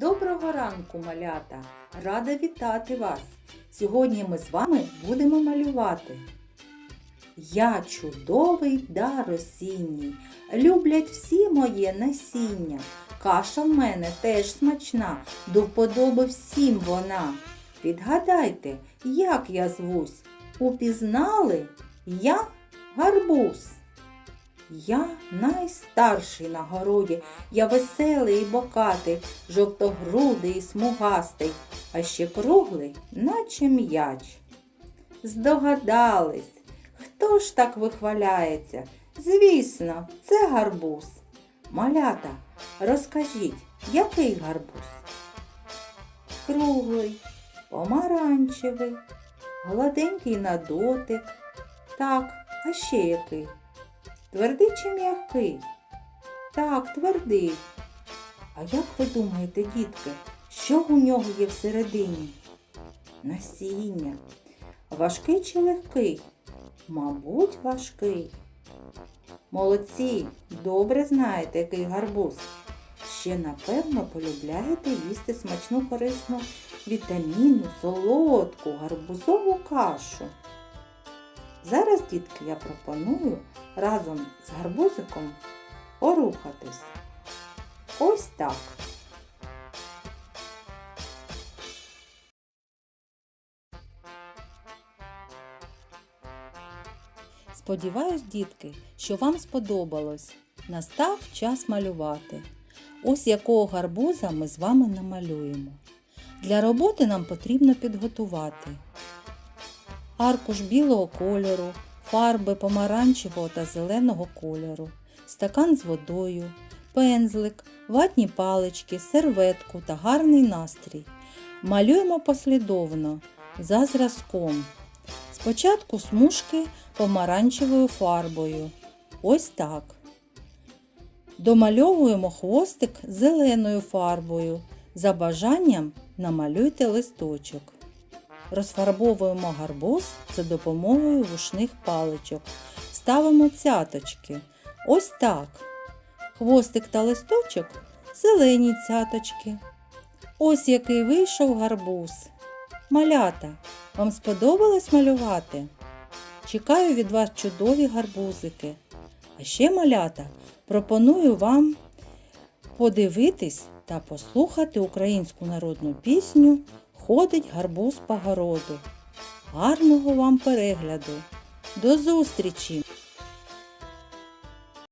Доброго ранку, малята! Рада вітати вас! Сьогодні ми з вами будемо малювати. Я чудовий дар осінній, люблять всі моє насіння. Каша в мене теж смачна, до вподоби всім вона. Відгадайте, як я звусь? Упізнали? Я гарбуз. Я найстарший на городі, я веселий і бокатий, жовтогрудий і смугастий, а ще круглий, наче м'яч. Здогадались, хто ж так вихваляється? Звісно, це гарбуз. Малята, розкажіть, який гарбуз? Круглий, помаранчевий, гладенький на дотик. Так, а ще який? Твердий чи м'який? Так, твердий. А як ви думаєте, дітки, що у нього є всередині? Насіння. Важкий чи легкий? Мабуть, важкий. Молодці, добре знаєте, який гарбуз. Ще, напевно, полюбляєте їсти смачну корисну вітамінну, солодку, гарбузову кашу. Зараз, дітки, я пропоную разом з гарбузиком порухатись. Ось так. Сподіваюсь, дітки, що вам сподобалось. Настав час малювати. Ось якого гарбуза ми з вами намалюємо. Для роботи нам потрібно підготувати аркуш білого кольору, фарби помаранчевого та зеленого кольору, стакан з водою, пензлик, ватні палички, серветку та гарний настрій. Малюємо послідовно за зразком. Спочатку смужки помаранчевою фарбою. Ось так. Домальовуємо хвостик зеленою фарбою. За бажанням намалюйте листочок. Розфарбовуємо гарбуз за допомогою вушних паличок. Ставимо цяточки. Ось так. Хвостик та листочок зелені цяточки. Ось який вийшов гарбуз. Малята, вам сподобалось малювати? Чекаю від вас чудові гарбузики. А ще малята пропоную вам подивитись та послухати українську народну пісню Ходить гарбуз по городу. Гарного вам перегляду. До зустрічі!